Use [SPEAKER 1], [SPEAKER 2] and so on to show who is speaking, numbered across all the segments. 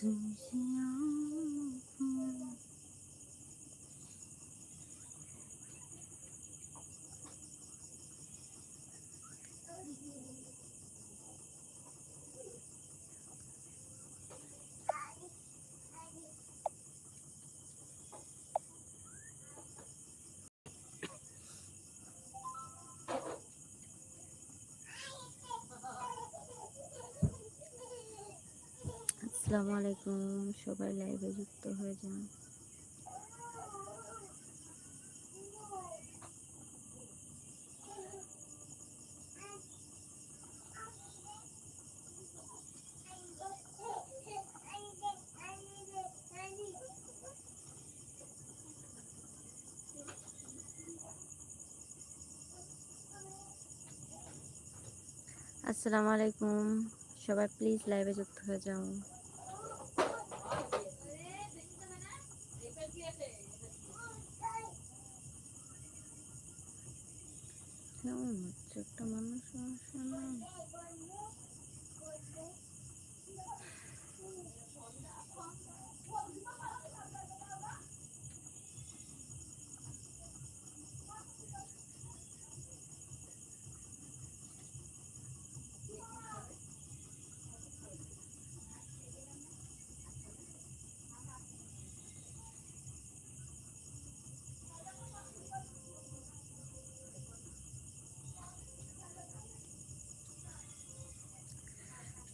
[SPEAKER 1] 最 আসসালামু আলাইকুম। সবাই লাইভে যুক্ত হয়ে যান। আসসালামু আলাইকুম। সবাই প্লিজ লাইভে যুক্ত হয়ে যাও কেমন হচ্ছে একটা মানুষ আসে না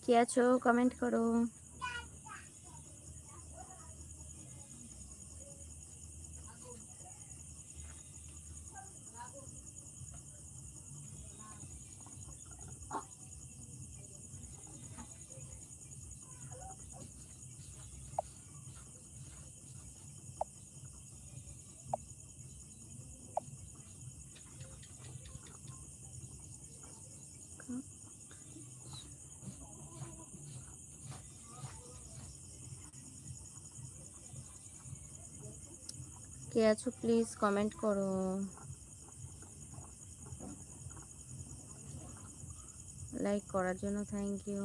[SPEAKER 1] কে আছো? কমেন্ট করো। কে আছো প্লিজ কমেন্ট করো। লাইক করার জন্য থ্যাংক ইউ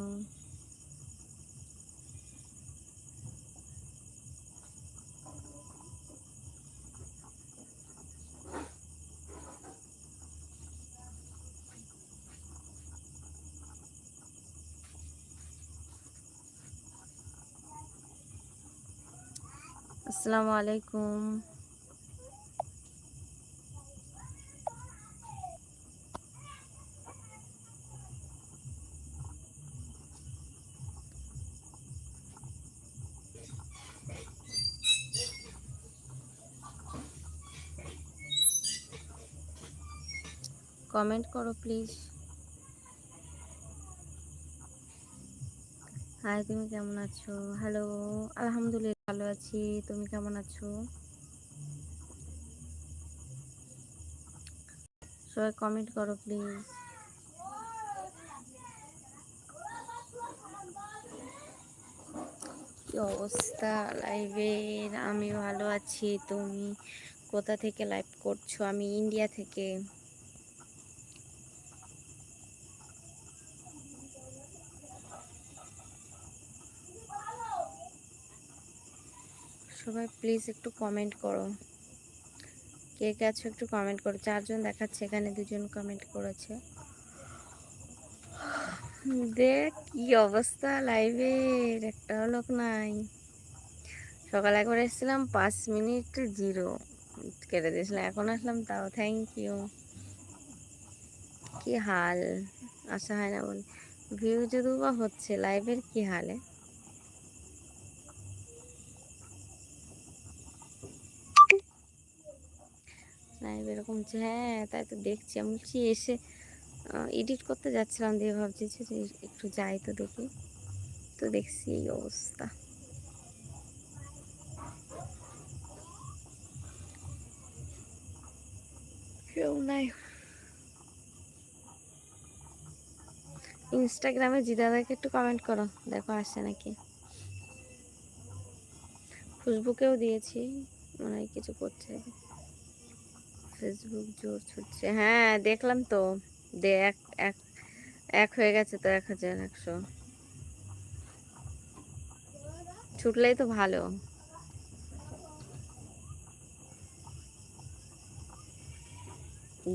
[SPEAKER 1] আসসালামু আলাইকুম। কমেন্ট করো প্লিজ হাই তুমি কেমন আছো? হ্যালো আলহামদুলিল্লাহ ভালো আছি। তুমি কেমন আছো? সবাই কমেন্ট করো প্লিজ কি অবস্থা লাইভের আমি ভালো আছি। তুমি কোথা থেকে লাইভ করছ? আমি ইন্ডিয়া থেকে। সবাই প্লিজ একটু কমেন্ট করো। কে কে আছো একটু কমেন্ট করো। চারজন দেখাচ্ছে, এখানে দুজন কমেন্ট করেছে। দেখ কি অবস্থা লাইভের একটা লোক নাই। সকালে একবার এসেছিলাম, পাঁচ মিনিট জিরো কেটে দিয়েছিলাম, এখন আসলাম তাও থ্যাংক ইউ কি হাল? আসা হয় না বলে। ভিউ যদিও বা হচ্ছে লাইভের কি হালে? লাইভ এরকম হচ্ছে হ্যাঁ তাই তো দেখছি। আমি বলছি, এসে এডিট করতে যাচ্ছিলাম দিয়ে ভাবছি যে একটু যাই তো দেখি। তো দেখছি এই অবস্থা। কেউ নাই। ইনস্টাগ্রামে জিদাদাকে একটু কমেন্ট করো, দেখো আসছে নাকি। ফেসবুকেও দিয়েছি, মনে হয় কিছু করছে। ফেসবুক জোর ছুটছে। হ্যাঁ দেখলাম তো। দে, এক এক এক হয়ে গেছে তো এক হাজার একশো। ছুটলেই তো ভালো।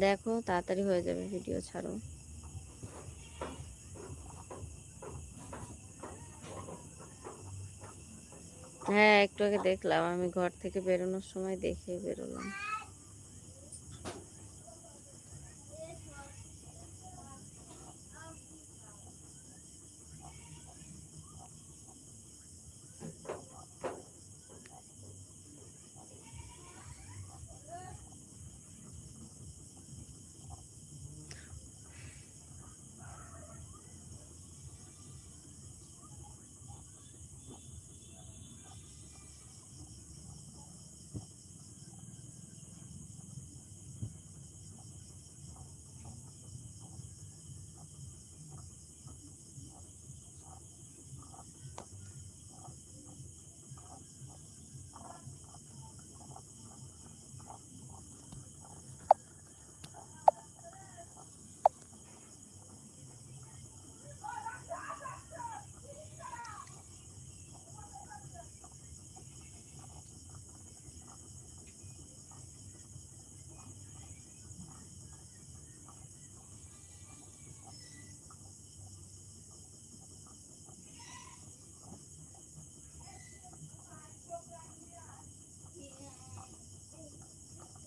[SPEAKER 1] দেখো, তাড়াতাড়ি হয়ে যাবে ভিডিও ছাড়ো। হ্যাঁ একটু আগে দেখলাম, আমি ঘর থেকে বেরোনোর সময় দেখে বেরোলাম।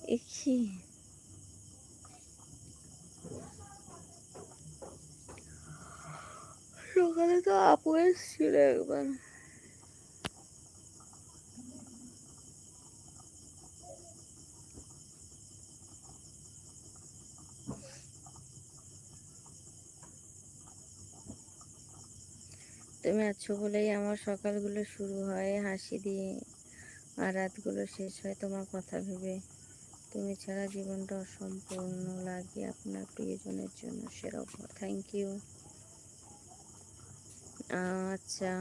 [SPEAKER 1] কি সকালে তো আপু এসেছিল একবার। তুমি আছো বলেই আমার সকালগুলো শুরু হয়, হাসি দিয়ে। আর রাতগুলো শেষ হয় তোমার কথা ভেবে। তুমি ছাড়া জীবনটা অসম্পূর্ণ লাগে আপনার প্রিয়জনের জন্য সেরকম। থ্যাংক ইউ আচ্ছা।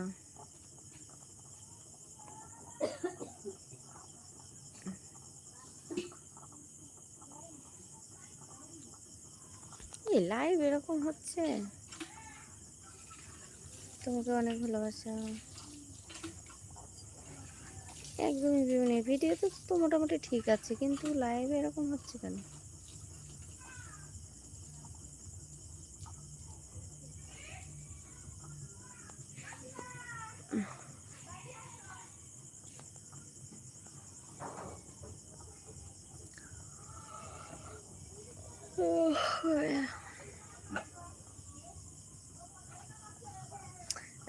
[SPEAKER 1] এই লাইভ এরকম হচ্ছে? তোমাকে অনেক ভালোবাসা। একদমই বিভিন্ন ভিডিও তো তো মোটামুটি ঠিক আছে, কিন্তু লাইভে এরকম হচ্ছে কেন?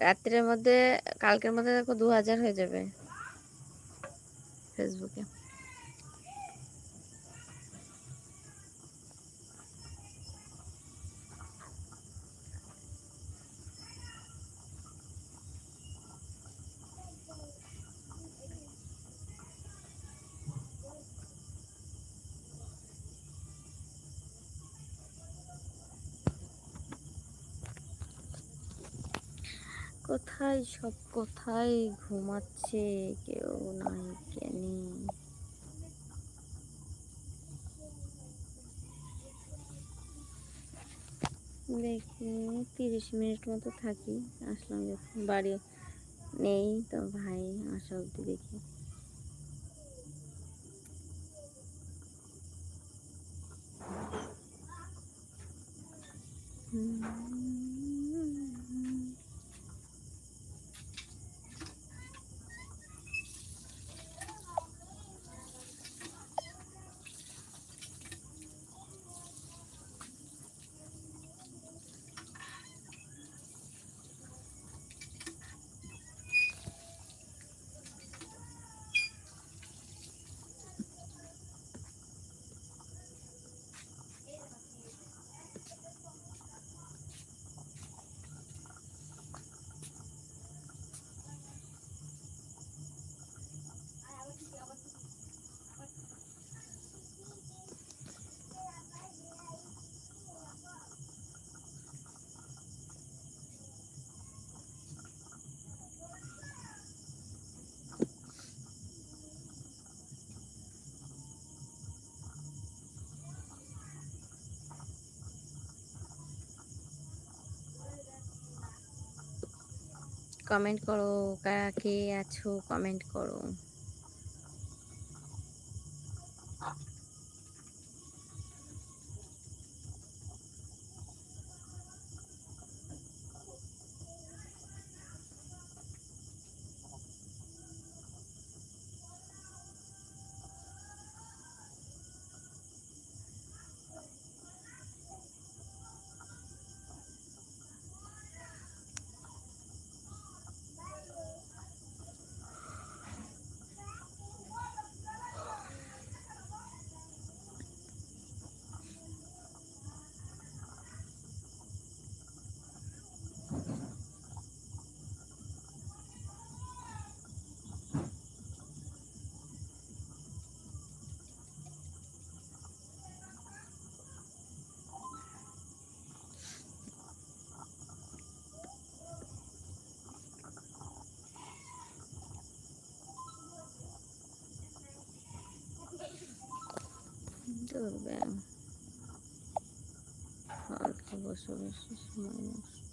[SPEAKER 1] রাত্রের মধ্যে, কালকের মধ্যে দেখো দু হাজার হয়ে যাবে ফেসবুকে কোথায় সব কোথায় ঘুমাচ্ছে, কেউ নাই কেনি দেখি, তিরিশ মিনিট মতো থাকি, আসলাম যখন। বাড়ি নেই তো ভাই, আসা অবধি দেখি। হুম। কমেন্ট করো কারা কে আছো কমেন্ট করো। ধরবে ফালতু বসে বসে সময় নষ্ট।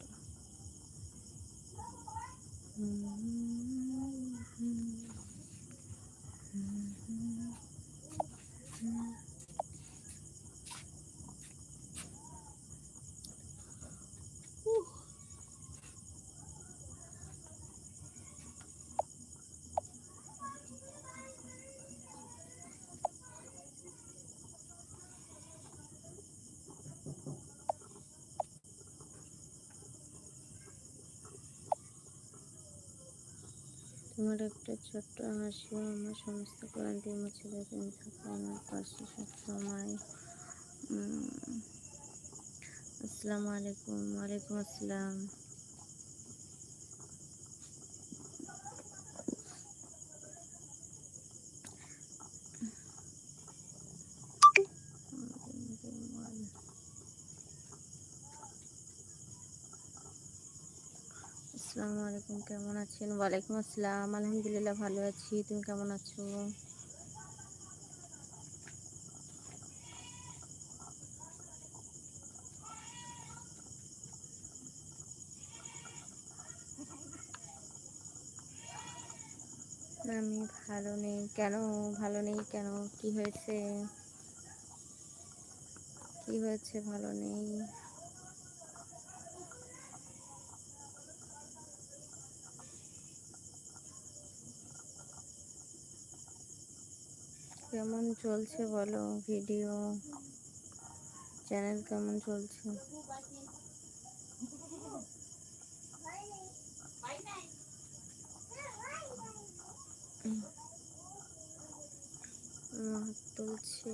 [SPEAKER 1] তোমার একটা ছোট্ট হাসি আমার সমস্ত ক্লান্তি মুছে দেয় তুমি থাকো আমার পাশে সব সময় আসসালামু আলাইকুম, ওয়ালাইকুম আসসালাম। আসসালামু আলাইকুম, কেমন আছেন? ওয়ালাইকুম আসসালাম। আলহামদুলিল্লাহ ভালো আছি। তুমি কেমন আছো? আমি ভালো নেই। কেন? ভালো নেই কেন? কি হয়েছে? কি হয়েছে? ভালো নেই। কেমন চলছে বলো? ভিডিও, চ্যানেল কেমন চলছে? তুলছে।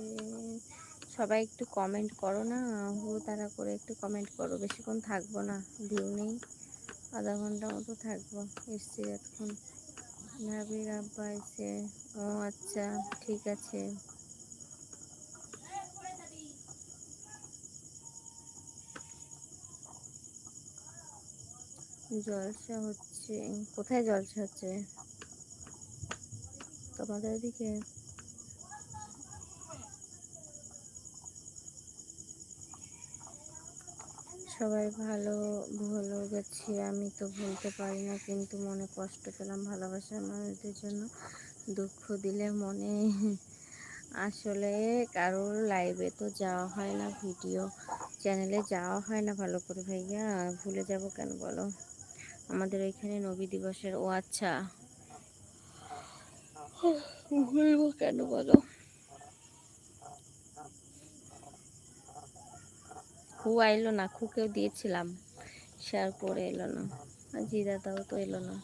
[SPEAKER 1] সবাই একটু কমেন্ট করো না? হু, তারা করে একটু কমেন্ট করো। বেশিক্ষণ থাকব না, ভিউ নেই। আধা ঘণ্টা মতো থাকব, এসছি এতক্ষণ। নাবির আব্বা আছে ও আচ্ছা ঠিক আছে। জলসা হচ্ছে কোথায় জলসা হচ্ছে? তোমাদের ওদিকে? সবাই ভালো ভালো গেছে, আমি তো ভুলতে পারি না, কিন্তু মনে কষ্ট পেলাম ভালোবাসার মানুষদের জন্য। দুঃখ দিলে মনে আসলে কারোর লাইভে তো যাওয়া হয় না ভিডিও চ্যানেলে যাওয়া হয় না ভালো করে ভাইয়া। ভুলে যাব কেন বলো? আমাদের ওইখানে নবী দিবসের ও আচ্ছা। ভুলবো কেন বলো? খু আইলো না খুকেও দিয়েছিলাম। শেয়ার করে এলো না। আর জিদাটাও তো এলো না।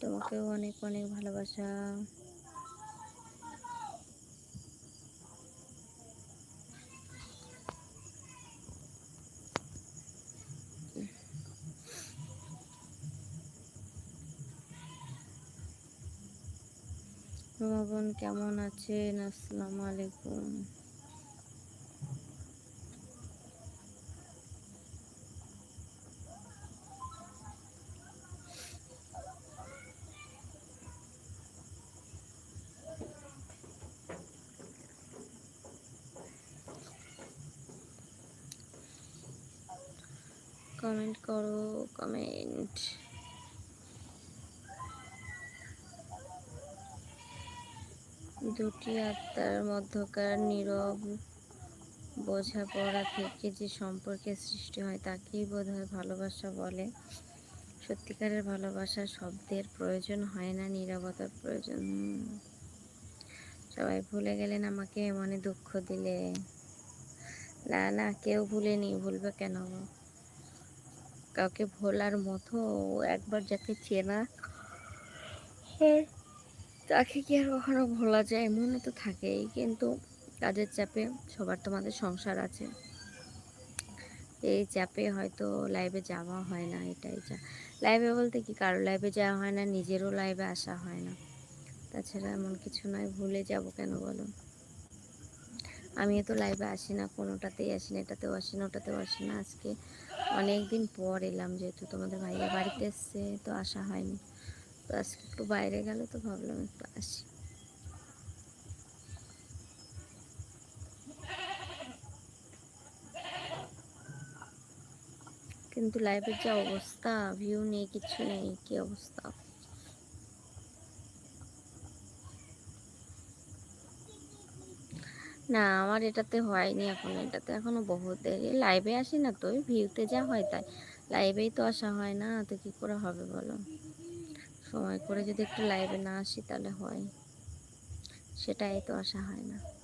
[SPEAKER 1] তোমাকেও অনেক অনেক ভালোবাসা। বোন কেমন আছেন? আসসালামু আলাইকুম। কমেন্ট করো কমেন্ট দুটি আত্মার মধ্যকার নীরব বোঝাপড়া থেকে যে সম্পর্কের সৃষ্টি হয় তাকেই বোধ হয় ভালোবাসা বলে। সত্যিকারের ভালোবাসা শব্দের প্রয়োজন হয় না, নীরবতার প্রয়োজন। সবাই ভুলে গেলেন আমাকে, মনে দুঃখ দিলে। না না, কেউ ভুলেনি, ভুলবে কেন? কাউকে ভোলার মতো একবার যাকে চেনা তাকে কি আর কখনো ভোলা যায়? মনে তো থাকেই, কিন্তু কাজের চাপে সবার তোমাদের সংসার আছে। এই চাপে হয়তো লাইভে যাওয়া হয় না, এটাই যা। লাইভে বলতে কি কারও লাইভে যাওয়া হয় না, নিজেরও লাইভে আসা হয় না। তাছাড়া এমন কিছু নয়, ভুলে যাব কেন বলো? আমিও তো লাইভে আসি না, কোনোটাতেই আসি না, এটাতেও আসি না, ওটাতেও আসি না। আজকে অনেক দিন পর এলাম যেহেতু তোমাদের ভাইয়া বাড়িতে এসছে, তো আসা হয়নি। তো আজকে একটু বাইরে গেল তো ভাবলাম একটু আসি। কিন্তু লাইভের যা অবস্থা ভিউ নেই, কিছু নেই, কি অবস্থা? না, আমার এটাতে হয়নি এখন, এটাতে এখনও বহুত দেরি। লাইভে আসি না তো ভিউতে যা হয় তাই। লাইভেই তো আসা হয় না, তো কি করে হবে বলো? সময় করে যদি একটু লাইভে না আসি তাহলে হয়। সেটাই তো আসা হয় না।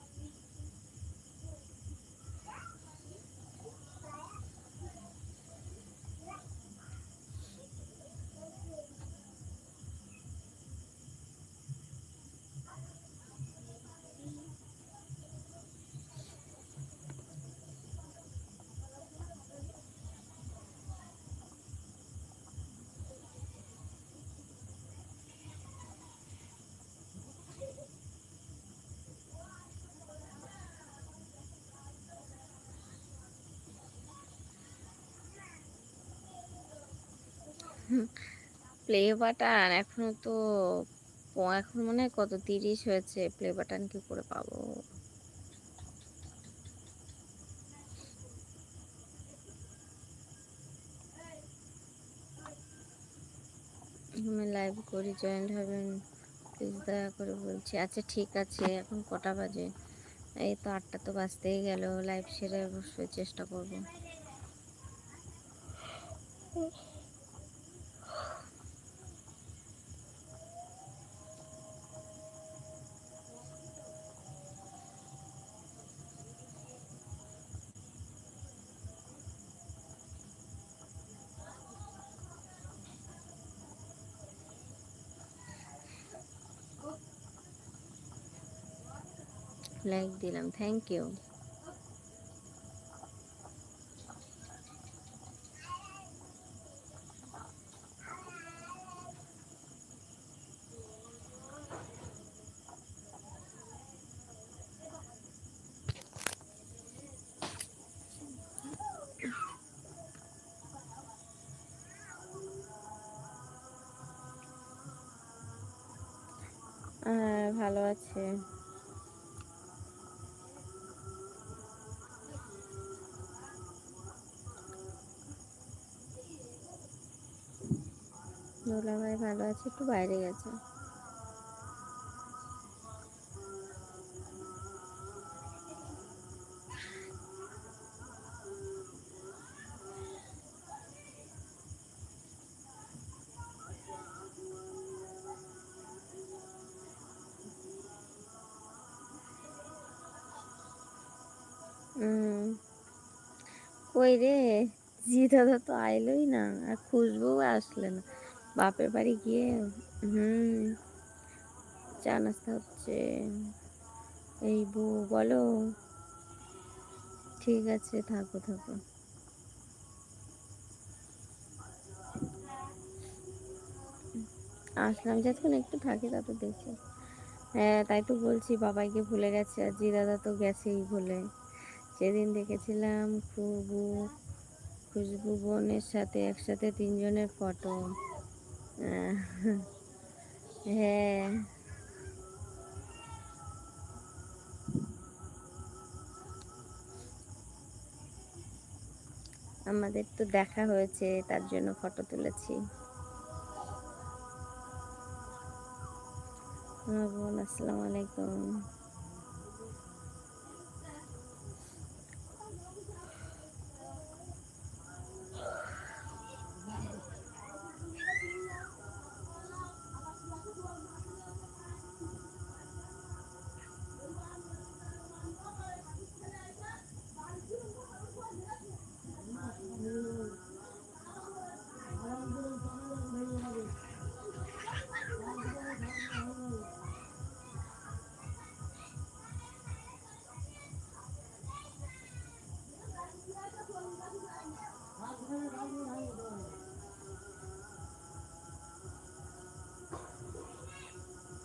[SPEAKER 1] প্লে বাটন এখনও তো এখন মনে কত তিরিশ হয়েছে প্লে বাটন কি করে পাবো? লাইভ করি জয়েন্ট হবেন প্লিজ দয়া করে বলছি। আচ্ছা ঠিক আছে, এখন কটা বাজে? এই তো আটটা তো বাজতেই গেল লাইভ সেরে অবশ্যই চেষ্টা করব। লাইক দিলাম থ্যাংক ইউ হ্যাঁ ভালো আছে। দোলা ভাই ভালো আছে, একটু বাইরে গেছে। কই রে, জি দাদা তো আইলোই না, আর খুশবুও আসলে না। বাপের বাড়ি গিয়ে, হুম, চা নাস্তা হচ্ছে। এই বউ বলো, ঠিক আছে, থাকো থাকো। আসলাম যতক্ষণ একটু থাকি তা তো দেখি। হ্যাঁ তাই তো বলছি, বাবাইকে ভুলে গেছে, আর জি দাদা তো গেছেই ভুলে। সেদিন দেখেছিলাম খুবু, খুশবু বোনের সাথে একসাথে তিনজনের ফটো। হ্যাঁ আমাদের তো দেখা হয়েছে তার জন্য ফটো তুলেছি। বোন আসসালামু আলাইকুম।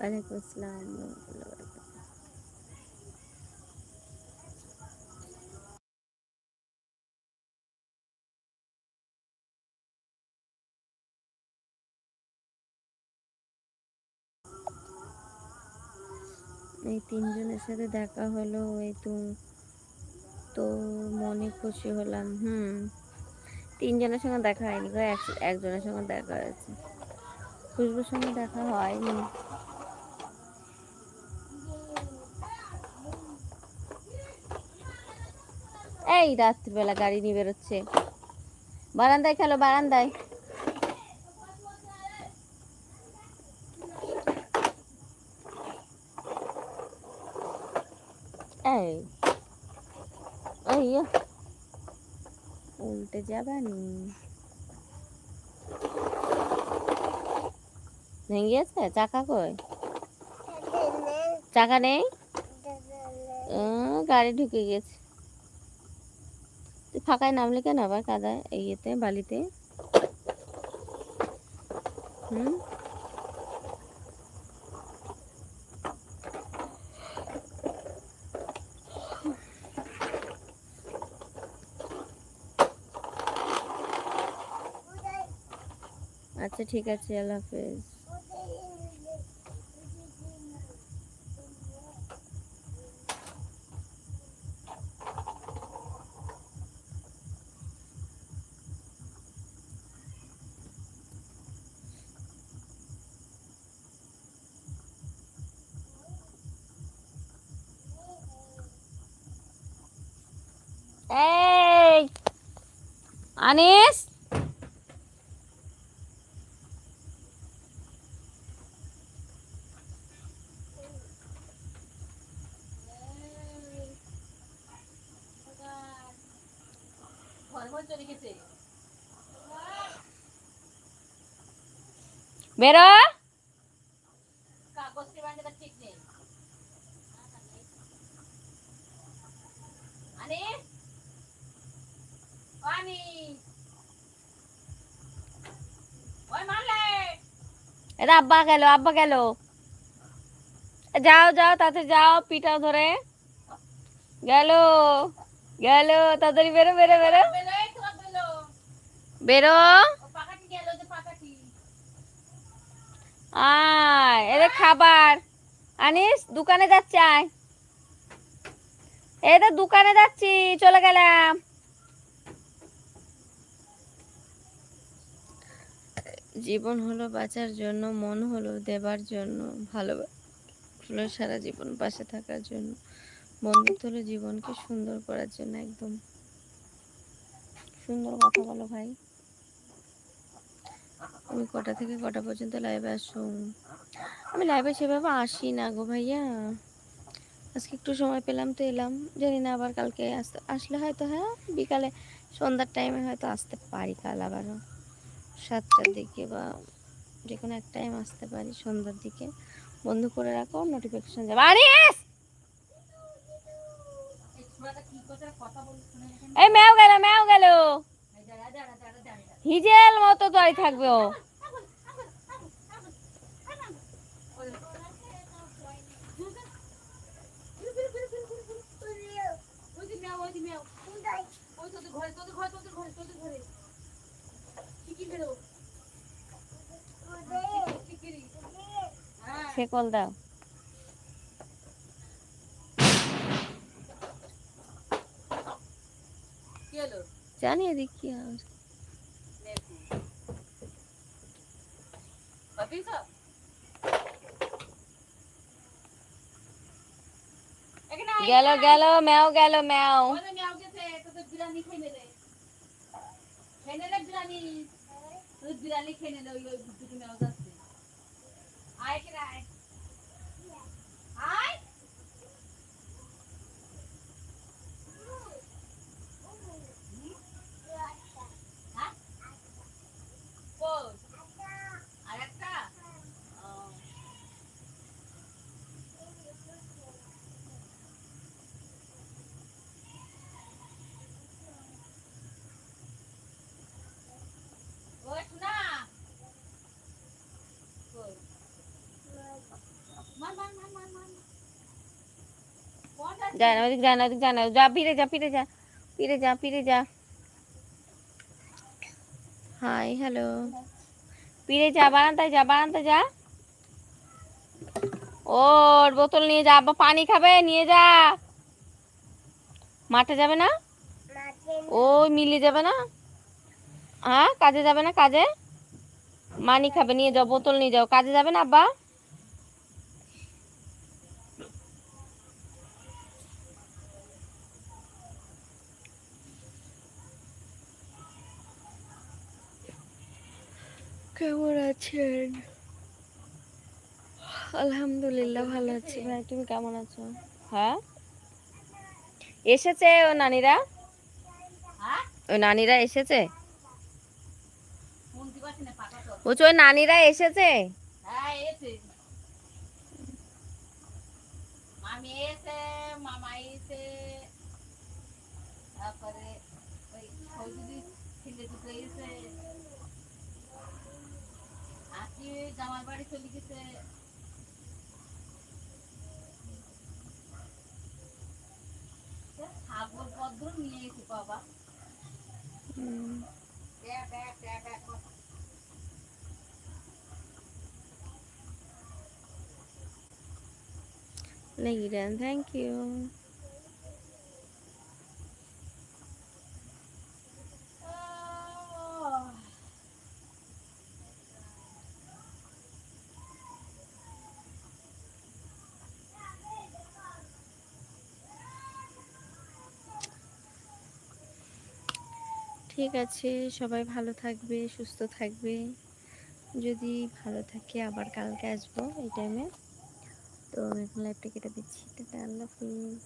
[SPEAKER 1] ওয়ালাইকুম আসসালাম এই তিনজনের সাথে দেখা হলো, এই তো তো মনে খুশি হলাম, হুম। তিনজনের সঙ্গে দেখা হয়নি এক- একজনের সঙ্গে দেখা হয়েছে। খুশবুর সঙ্গে দেখা হয়নি। এই রাত্রিবেলা গাড়ি নিয়ে বেরোচ্ছে। বারান্দায় খেলো বারান্দায়। এই এই। উল্টে যাবে নি। ভেঙে গেছে? চাকা কই? চাকা নেই? গাড়ি ঢুকে গেছে। ফাঁকায় নামলি কেন আবার এই ইয়েতে বালিতে। হুম? আচ্ছা ঠিক আছে আল্লাহ হাফেজ এই আনিস বেরো। এটা আব্বা গেল আব্বা গেল। যাও যাও, তাতে যাও পিঠা ধরে। গেল গেল, তাড়াতাড়ি বেরো বেরো বেরো। বেরো। এদের খাবার। আনিস, দোকানে যাচ্ছে, আয়। এই তো দোকানে যাচ্ছি, চলে গেলাম। জীবন হলো বাঁচার জন্য, মন হলো দেবার জন্য ভালোবাসলো সারা জীবন পাশে থাকার জন্য বন্ধুত্ব হলো জীবনকে সুন্দর করার জন্য, একদম। সুন্দর কথা বলো ভাই। তুমি কটা থেকে কটা পর্যন্ত লাইভে আসো? আমি লাইভে সেভাবে আসি না গো ভাইয়া। আজকে একটু সময় পেলাম তো এলাম। জানি না আবার কালকে আসতে আসলে হয়তো হ্যাঁ বিকালে সন্ধ্যার টাইমে হয়তো আসতে পারি কাল আবারও। সাতটার দিকে বা যে কোনো এক টাইম আসতে পারি সন্ধ্যার দিকে। বন্ধ করে রাখো নোটিফিকেশন যাবে। আনিস এই ম্যাও গেল ম্যাও গেল। হিজেল মতো দাঁড়িয়ে থাকবে ও। শেকল দাও। জানি এদিক কি আর গেল গেল ম্যাও গেল ম্যাও।
[SPEAKER 2] বিরানি খেয়ে নিলে বিরানি ওই বিরানি খেয়ে যাচ্ছে আয় কে আয় আয় হ্যাঁ? কই? আরেকটা? ও। ওই শোনা। কই? মার, মার, মার, মার, মার। কোনটা?
[SPEAKER 1] যায় না ওদিক যায় না ওদিক যায় না যা ফিরে যা ফিরে যা ফিরে যা ফিরে যা। Hi hello. ফিরে যা বারান্দায় যা বারান্দায় যা। ওর বোতল নিয়ে যা আব্বা পানি খাবে নিয়ে যা। মাঠে যাবে না। ওই মিলে যাবে না? হ্যাঁ কাজে যাবে না কাজে? মানি খাবে নিয়ে যাও বোতল নিয়ে যাও কাজে যাবে না আব্বা? কেমন আছেন? আলহামদুলিল্লাহ ভালো আছি। ভাই তুমি কেমন আছো? হ্যাঁ? এসেছে ও নানিরা?
[SPEAKER 2] হ্যাঁ?
[SPEAKER 1] ওই নানিরা এসেছে। বলছি ওই নানিরা এসেছে
[SPEAKER 2] হ্যাঁ, এসে। মামি এসে, মামা এসে, তারপরে ওই সৌদিদি ছেলে দুটো এসে, আজকে জামাই বাড়ি চলে গেছে। ছাগল পদ্র নিয়ে এসে বাবা।
[SPEAKER 1] হুম,
[SPEAKER 2] দেখ দেখ দেখ।
[SPEAKER 1] ঠিক আছে, সবাই ভালো থাকবে, সুস্থ থাকবে। যদি ভালো থাকে, আবার কালকে আসব এই টাইমে তো এখন লাইভটা কেটে দিচ্ছি। টাটা, আল্লাহ হাফিজ।